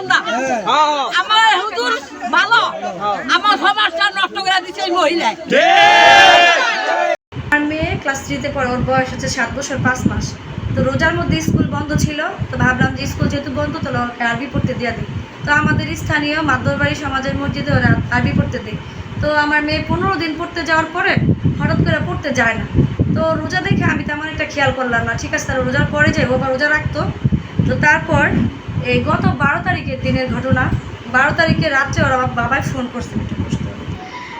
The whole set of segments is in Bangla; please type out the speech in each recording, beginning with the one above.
আমরা। হুজুর ভালো, আমার সমাজটা নষ্ট করে দিচ্ছে মহিলায়। ক্লাস থ্রিতে পড়ে ওর বয়স হচ্ছে সাত বছর পাঁচ মাস। তো রোজার মধ্যে স্কুল বন্ধ ছিল, তো ভাবলাম যে স্কুল যেহেতু বন্ধ, তো আরবি পড়তে দিয়ে দিই। তো আমাদের স্থানীয় মাদরবাড়ি সমাজের মসজিদে ওরা আরবি পড়তে দিই তো আমার মেয়ে পনেরো দিন পড়তে যাওয়ার পরে হঠাৎ করে পড়তে যায় না। তো রোজা দেখে আমি তেমন একটা খেয়াল করলাম না, ঠিক আছে তারা রোজার পরে যাই, ও আবার রোজা রাখতো। তো তারপর এই গত বারো তারিখের দিনের ঘটনা, বারো তারিখে রাত্রে ওরা বাবাই ফোন করছে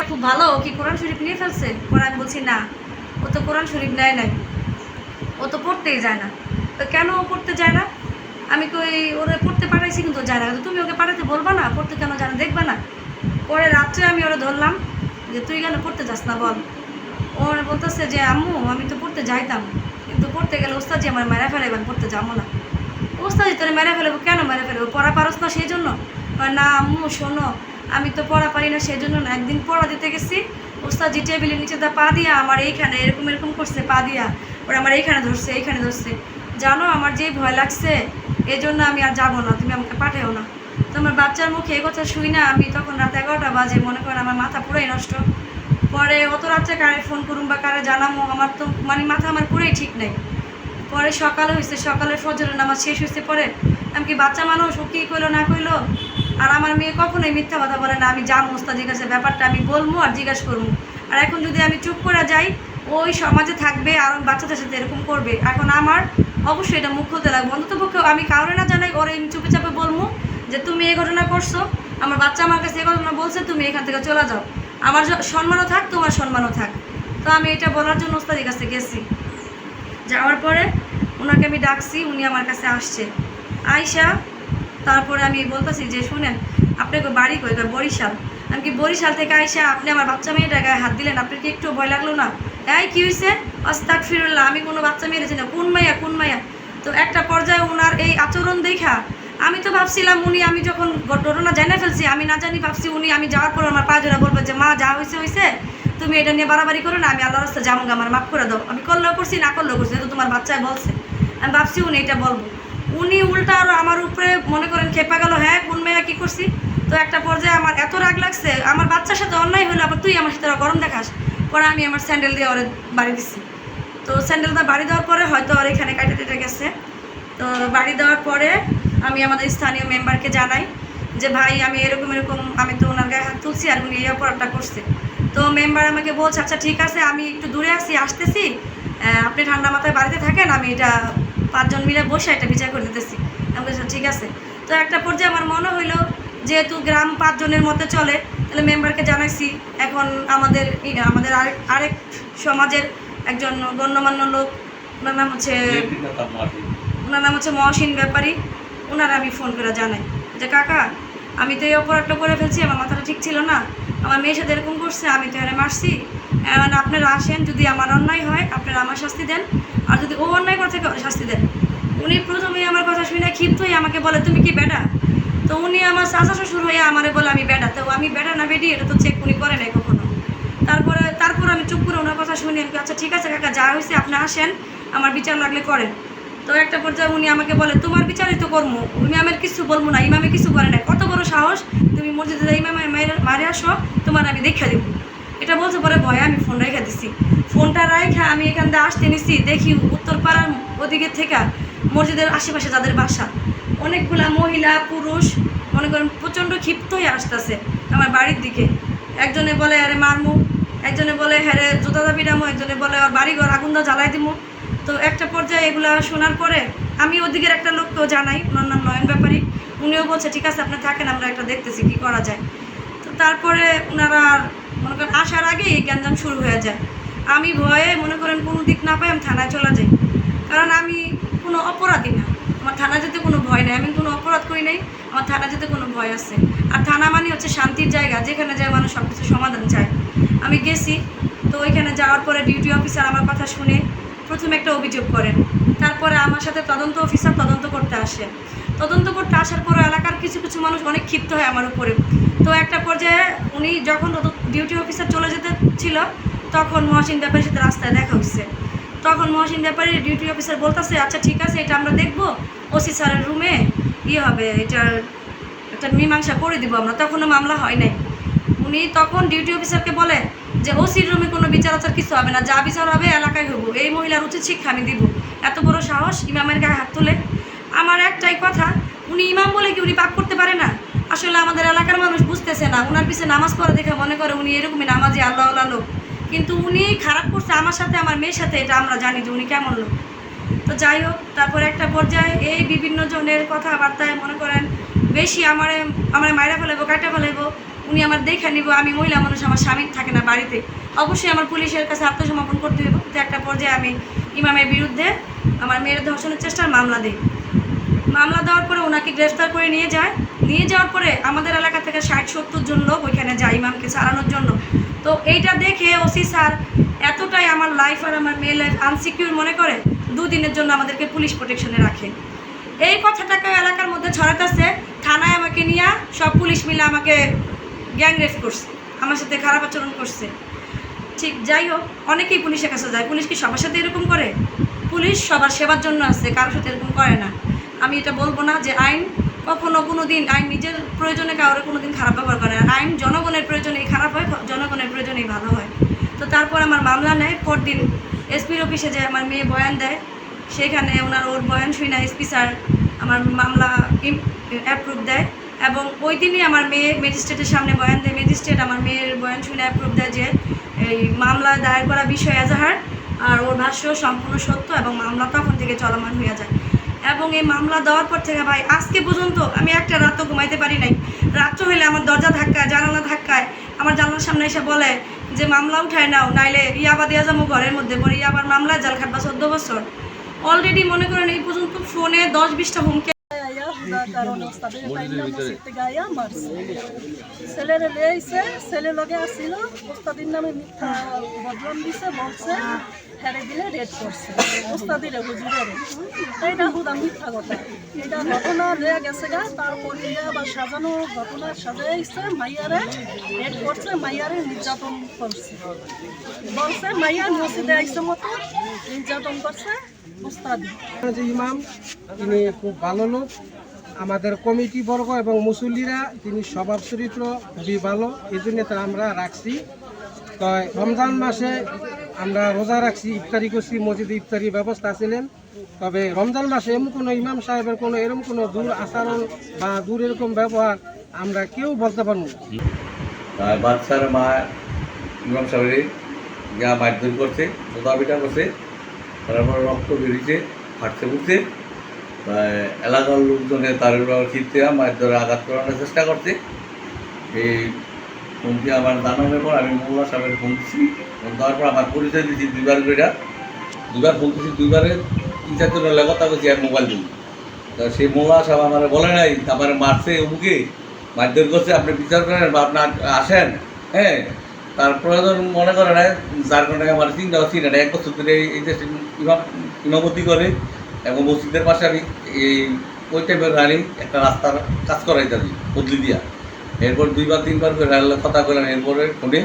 খুব ভালো কি কোরআন শরীফ নিয়ে ফেলছে? পরে আমি বলছি, না, ও তো কোরআন শরীফ নেয় নাই। ও তো পড়তেই যায় না। তো কেন ও পড়তে যায় না? আমি কই ওরে পড়তে পাঠাইছি কিন্তু যায় না। তুমি ওকে পাঠাতে বলবা না? পড়তে কেন যায় না? দেখবা না? পরে রাত্রে আমি ওরা ধরলাম, যে, তুই কেন পড়তে যাস না বল? ওর বলতেছে যে, আম্মু, আমি তো পড়তে যাইতাম। কিন্তু পড়তে গেলে ওস্তাজি আমার মেরা ফেলাইব আমি পড়তে যাব না। ওস্তাজি তোরে মেরে ফেলব? কেন মেরে ফেলব? পড়া পারস না সেই জন্য না, আম্মু, শোনো, আমি তো পড়া পারি না সেই জন্য না। একদিন পড়া দিতে গেছি ওস্তাজি টেবিলের নিচে দা পা দিয়া আমার এইখানে এরকম এরকম করছে, পা দিয়া। ওরা আমার এইখানে ধরছে এইখানে ধরছে। জানো, আমার যেই ভয় লাগছে এই জন্য আমি আর যাব না, তুমি আমাকে পাঠাও না। তো আমার বাচ্চার মুখে এ কথা শুই না, আমি তখন রাত এগারোটা বাজে, মনে করেন আমার মাথা পুরাই নষ্ট। পরে অত রাত্রে কারে ফোন করুম বা কারে জানামো, আমার তো মানে মাথা আমার পুরাই ঠিক নেই। পরে সকালে হয়েছে সকালে ফজরের নামাজ শেষ হয়েছে পরে আমি কি বাচ্চা মানুষ, ও কী কইলো, না কইলো? আর আমার মেয়ে কখনোই মিথ্যা কথা বলে না, আমি যা মোস্তাদির কাছে ব্যাপারটা আমি বলব আর জিজ্ঞাসা করব। আর এখন যদি আমি চুপ করে যাই, ওই সমাজে থাকবে আর বাচ্চাদের সাথে এরকম করবে। এখন আমার অবশ্যই এটা মুখ খুলতে লাগবে। অন্তত পক্ষে আমি কাউরে না জানাই, ওরে আমি চুপে চাপে বলব যে তুমি এই ঘটনা করছ, আমার বাচ্চা আমার কাছে এই ঘটনা বলছে, তুমি এখান থেকে চলে যাও। আমার সম্মানও থাক, তোমার সম্মানও থাক। তো আমি এটা বলার জন্য ওস্তাদির কাছে গেছি। যাওয়ার পরে ওনাকে আমি ডাকছি, উনি আমার কাছে আসছে। আয়সা তারপরে আমি বলতেছি যে, শুনেন আপনাকে বাড়ি কই? বরিশাল? আমি কি বরিশাল থেকে আইসা আপনি আমার বাচ্চা মেয়েটার গায়ে হাত দিলেন? আপনার কি একটু ভয় লাগল না? এই, কী হয়েছে অস্তাক ফিরুল্লাহ আমি কোনো বাচ্চা মেয়েছি না। কোন মাইয়া কোন মাইয়া? তো একটা পর্যায়ে ওনার এই আচরণ দেখা, আমি তো ভাবছিলাম উনি, আমি যখন ঘটনা জানে ফেলছি, আমি না জানি ভাবছি উনি, আমি যাওয়ার পর আমার পা জোড়া বলব যে, মা, যা হয়েছে হয়েছে তুমি এটা নিয়ে বাড়াবাড়ি করো না, আমি আল্লাহ রাস্তা যাব, আমার মাফ করে দাও। আমি করলেও করছি, না করলেও করছি, এটা তোমার বাচ্চায় বলছে। আমি ভাবছি উনি এটা বলব। উনি উল্টা আরও আমার উপরে মনে করেন খেপা গেল হ্যাঁ কোন মেয়া কী করছি? তো একটা পর্যায়ে আমার এত রাগ লাগছে, আমার বাচ্চার সাথে অন্যায় হলো, আবার তুই আমার সাথে গরম দেখাস। পরে আমি আমার স্যান্ডেল দিয়ে ওরে বাড়ি দিচ্ছি তো স্যান্ডেলটা বাড়ি দেওয়ার পরে হয়তো আর এখানে কাটে টেটে গেছে। তো বাড়ি দেওয়ার পরে আমি আমাদের স্থানীয় মেম্বারকে জানাই যে, ভাই, আমি এরকম এরকম, আমি তো ওনার গায়ে হাত তুলছি আর উনি এই অপরাধটা করছে। তো মেম্বার আমাকে বলছে আচ্ছা ঠিক আছে আমি একটু দূরে আসি আসতেছি। আপনি ঠান্ডা মাথায় বাড়িতে থাকেন আমি এটা পাঁচজন মিলে বসে এটা বিচার করে দিতেছি। আমি বলছি, ঠিক আছে। তো একটা পর্যায়ে আমার মনে হইল যেহেতু গ্রাম পাঁচজনের মধ্যে চলে তাহলে মেম্বারকে জানাইছি। এখন আমাদের আমাদের আরেক আরেক সমাজের একজন গণ্যমান্য লোক ওনার নাম হচ্ছে ওনার নাম হচ্ছে মহসিন ব্যাপারী। ওনারা আমি ফোন করে জানাই যে কাকা আমি তো এই অপরাধটা করে ফেলছি আমার মাথাটা ঠিক ছিল না। আমার মেয়ের সাথে এরকম করছে, আমি তো এখানে মারছি। এখন আপনারা আসেন, যদি আমার অন্যায় হয়, আপনারা আমার শাস্তি দেন। আর যদি ও অন্যায় করে থাকে শাস্তি দেন। উনি প্রথমেই আমার কথা শুনে ক্ষিপ্ত হয়ে আমাকে বলে, তুমি কি বেটা? তো উনি আমার চাচা শ্বশুর হয়ে আমারে বলে, আমি বেটা। তো আমি বেটা না বেটি, এটা তো চেক উনি করে নাই কখনো। তারপরে, তারপর আমি চুপ করে ওনার কথা শুনি আচ্ছা ঠিক আছে কাকা, যা হয়েছে, আপনি আসেন। আমার বিচার লাগলে করেন। তো একটা পর্যায়ে উনি আমাকে বলে, তোমার বিচারিত কর্ম। ইমামের কিছু বলব না, ইমামে কিছু করে না কত বড় সাহস, তুমি মসজিদে ইমামে মারে আসো, তোমার আমি দেখা দেবো। এটা বলছে পরে ভয়ে আমি ফোন রেখে দিছি। ফোনটা রেখে আমি এখান থেকে আসতে নিছি, দেখি উত্তরপাড়ার ওদিকে থেকে মসজিদের আশেপাশে যাদের বাসা। অনেকগুলা মহিলা, পুরুষ, মনে করেন প্রচণ্ড ক্ষিপ্ত হয়ে আসতেছে আমার বাড়ির দিকে। একজনে বলে, আরে মারমু। একজনে বলে হ্যারে জুতা দাবি ডামো একজনে বলে আর বাড়িঘর আগুন দা জ্বালাই দিমু। তো একটা পর্যায়ে এগুলা শোনার পরে আমি ওদিকের একটা লোককেও জানাই ওনার নাম নয়ন ব্যাপারী। উনিও বলছে, ঠিক আছে, আপনি থাকেন, আমরা একটা দেখতেছি, কি করা যায়? তো তারপরে ওনারা মনে করেন আসার আগেই গ্যাঞ্জাম শুরু হয়ে যায়। আমি ভয়ে মনে করেন কোনো দিক না পাই আমি থানায় চলে যাই। কারণ আমি কোনো অপরাধী না। আমার থানা যেতে কোনো ভয় নেই। আমি কোনো অপরাধ করি নাই। আমার থানা যেতে কোনো ভয় আছে। আর থানা মানে হচ্ছে শান্তির জায়গা। যেখানে যায় মানুষ সব কিছু সমাধান চায়। আমি গেছি। তো ওইখানে যাওয়ার পরে ডিউটি অফিসার আমার কথা শুনে প্রথমে একটা অভিযোগ করেন। তারপরে আমার সাথে তদন্ত অফিসার তদন্ত করতে আসে। তদন্ত করতে আসার পর এলাকার কিছু কিছু মানুষ অনেক ক্ষিপ্ত হয় আমার উপরে। তো একটা পর্যায়ে উনি যখন ডিউটি অফিসার চলে যেতে ছিল, তখন মহসিন ব্যাপারীর সাথে রাস্তায় দেখা হচ্ছে। তখন মহসিন ব্যাপারী ডিউটি অফিসার বলতেছে আচ্ছা ঠিক আছে, এটা আমরা দেখব। ওসি স্যারের রুমে ইয়ে হবে, এটার একটা মীমাংসা করে দিব আমরা। তখনও মামলা হয় নাই। উনি তখন ডিউটি অফিসারকে বলে যে, ওসির রুমে কোনো বিচার আচার কিছু হবে না, যা বিচার হবে এলাকায় হব। এই মহিলার উচিত শিক্ষা আমি দিব। এত বড় সাহস ইমামের গায়ে হাত তুলে? আমার একটাই কথা, উনি ইমাম বলে কি উনি পাপ করতে পারে না? আসলে আমাদের এলাকার মানুষ বুঝতেছে না। ওনার পিছে নামাজ পড়া দেখে মনে করে উনি এরকমই নামাজি আল্লাহ লোক। কিন্তু উনি খারাপ করছে আমার সাথে, আমার মেয়ের সাথে, এটা আমরা জানি যে উনি কেমন লোক। তো যাই হোক, তারপরে একটা পর্যায়ে এই বিভিন্ন জনের কথাবার্তায় মনে করেন, বেশি আমার আমার মায়েরা ফেলাইবো কাটা ফেলাইবো। উনি আমার দেখে নিব, আমি মহিলা মানুষ, আমার স্বামী থাকে না বাড়িতে। অবশ্যই আমার পুলিশের কাছে আত্মসমর্পণ করতে হবে তো একটা পর্যায়ে আমি ইমামের বিরুদ্ধে আমার মেয়ের ধর্ষণের চেষ্টার মামলা দিই। মামলা দেওয়ার পরে ওনাকে গ্রেফতার করে নিয়ে যায়। নিয়ে যাওয়ার পরে আমাদের এলাকা থেকে ষাট, সত্তর জন লোক ওইখানে যায় ইমামকে সারানোর জন্য। তো এইটা দেখে ওসি স্যার এতটাই আমার লাইফ আর আমার মেয়ে লাইফ আনসিকিউর মনে করে, দুদিনের জন্য আমাদেরকে পুলিশ প্রোটেকশনে রাখে। এই কথাটাকে এলাকার মধ্যে ছড়াতেছে থানায় আমাকে নিয়ে সব পুলিশ মিলে আমাকে গ্যাং রেপ করছে, আমার সাথে খারাপ আচরণ করছে। ঠিক, যাই হোক, অনেকেই পুলিশের কাছে যায়। পুলিশ কি সবার সাথে এরকম করে? পুলিশ সবার সেবার জন্য আছে, কারোর সাথে এরকম করে না। আমি এটা বলব না যে আইন কখনো কোনো দিন আইন নিজের প্রয়োজনে কারোর কোনো দিন খারাপ ব্যবহার করে না। আইন জনগণের প্রয়োজনেই খারাপ হয়, জনগণের প্রয়োজনেই ভালো হয়। তো তারপর আমার মামলা নেয় পরদিন। এসপির অফিসে যে আমার মেয়ে বয়ান দেয়। সেখানে ওনার ওর বয়ান শুই না এসপি স্যার আমার মামলা অ্যাপ্রুভ দেয়। এবং ওই দিনই আমার মেয়ে ম্যাজিস্ট্রেটের সামনে বয়ান দেয়। ম্যাজিস্ট্রেট আমার মেয়ের বয়ান শুনে অ্যাপ্রুভ দেয় যে, এই মামলা দায়ের করা বিষয় এজাহার আর ওর ভাষ্য সম্পূর্ণ সত্য এবং মামলা তখন থেকে চলমান হয়ে যায়। এবং এই মামলা দেওয়ার পর থেকে ভাই, আজকে পর্যন্ত আমি একটা রাতও ঘুমাইতে পারি নাই। রাত্র হইলে আমার দরজা ধাক্কায়, জানালা ধাক্কায়, আমার জানলার সামনে এসে বলে যে, মামলা উঠায় নাও, নাইলে ইয়াবা দিয়া যাব ঘরের মধ্যে, পরে ইয়াবার মামলায় জাল খাটবা চোদ্দ বছর। অলরেডি মনে করেন এই পর্যন্ত ফোনে দশ বিশটা হুমকি কারণে ওস্তাদের মারছে। ছেলেরে লিয়েছে ছেলে লগে আসছিল ওস্তাদির নামে মিথ্যা বদনাম দিছে বলছে হেরে দিলে রেড করছে। ওস্তাদিরে হুজুরের। এইটা হুদা মিথ্যা কথা? এটা ঘটনা লয়ে গেছে গা তারপর আবার সাজানো ঘটনা সাজাইছে মাইয়ারে রেড করছে মাইয়ারে নির্যাতন করছে। বলছে মাইয়া মসজিদে আইসে মতো নির্যাতন করছে ওস্তাদি। ইমাম তিনি খুব ভালো লোক। আমাদের কমিটি বর্গ এবং মুসল্লিরা তিনি স্বভাব চরিত্র খুবই ভালো, এই জন্য তা আমরা রাখছি। তো রমজান মাসে আমরা রোজা রাখছি, ইফতারি করছি, মসজিদে ইফতারি ব্যবস্থা ছিলেন। তবে রমজান মাসে এমন কোনো ইমাম সাহেবের কোনো এরকম কোনো দূর আচরণ বা দূর এরকম ব্যবহার আমরা কেউ বলতে পারব বাচ্চার মা ইমাম সাহেবের যা মারধর করছে মোতাবিটা করছে, তারপর রক্ত বেরিয়েছে, ফাটছে, ফুটছে। এলাকার লোকজনে তার ক্ষিপ্তে মারধরে আঘাত করানোর চেষ্টা করছে। এই হুমকি আমার জানানোর পর আমি মোল্লা সাহেবের ফোন দিচ্ছি ফোন দেওয়ার পর আমার পরিচয় দিচ্ছি দুইবার করে দুইবার ফোন দিচ্ছি দুইবারে, তিন চারজন হলে কথা বলছি আর মোবাইল দিই তা সেই মোল্লা সাহেব আমার বলে নাই, তারপরে মারছে অমুকে মারধর করছে, আপনি বিচার করেন বা আপনার আসেন হ্যাঁ? তারপরে ধর মনে করে না যার কারণে আমার চিন্তা না এক বছর ধরে এই যে ইমাম ইমামতি করে। এবং মসজিদের পাশে আমি এই ওই টাইপের রানি একটা রাস্তার কাজ করাই দাদি বদলি দিয়া। এরপর দুইবার তিনবার করে কথা বললেন এরপরে ফোনে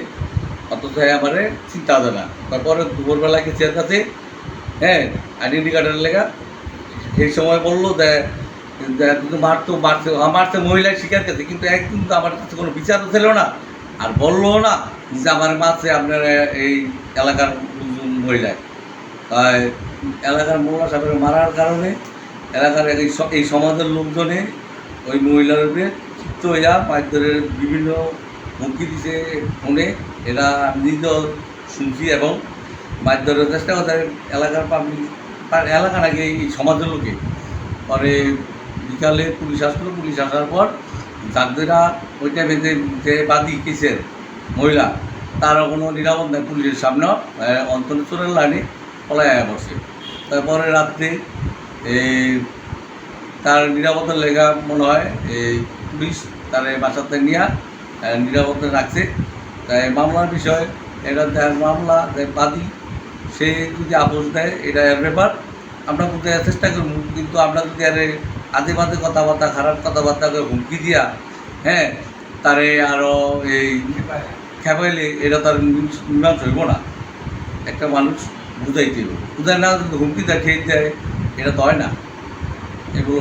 অথচ আমার চিন্তা হবে না। তারপরে দুপুরবেলা গেছি এর কাছে হ্যাঁ আইডেন্টি কার্ডের লেখা সেই সময় বলল যে মারতো মারছে হ্যাঁ, মারছে মহিলার শিকার কাছে কিন্তু একদিন তো আমার কাছে কোনো বিচারও ছিল না। আর বলল না যে আমার মারছে আপনার এই এলাকার মহিলায় তাই এলাকার মহিলা সাহেবের মারার কারণে এলাকার এই এই সমাজের লোকজনে ওই মহিলার উপরে ক্ষিপ্ত হইয়া মারধরের বিভিন্ন হুমকি দিছে ফোনে এরা নিজেও শুনছি এবং মারধরের চেষ্টা করতে এলাকার পাবলিক, তার এলাকা নাকি এই সমাজের লোকে। পরে বিকালে পুলিশ আসলো, পুলিশ আসার পর যাদেরা ওই টাইমে যে যে বাদী কেসের মহিলা তারা কোনো নিরাপদ নেই। পুলিশের সামনে অন্তরেশ্বরের লাইনে পলায় বসে তারপরে রাত্রে এই তার নিরাপত্তার লেগা মনে হয় এই পুলিশ তার বাসাতে নিয়ে নিরাপত্তা রাখছে। তাই মামলার বিষয় এটা যার মামলা যে বাদী সে যদি আপোষ দেয় এটা এর ব্যাপার। আমরা বুঝতে চেষ্টা করব কিন্তু আমরা যদি আরে আজে বাজে কথাবার্তা খারাপ কথাবার্তা করে হুমকি দিয়া হ্যাঁ তারে আরও এই খেপাইলে এটা তার মীমাংস হইব না। একটা মানুষ বুঝাইতে হবে বুঝায় না হুমকি দেয় খেয়ে দেয় এটা তো হয় না। এগুলো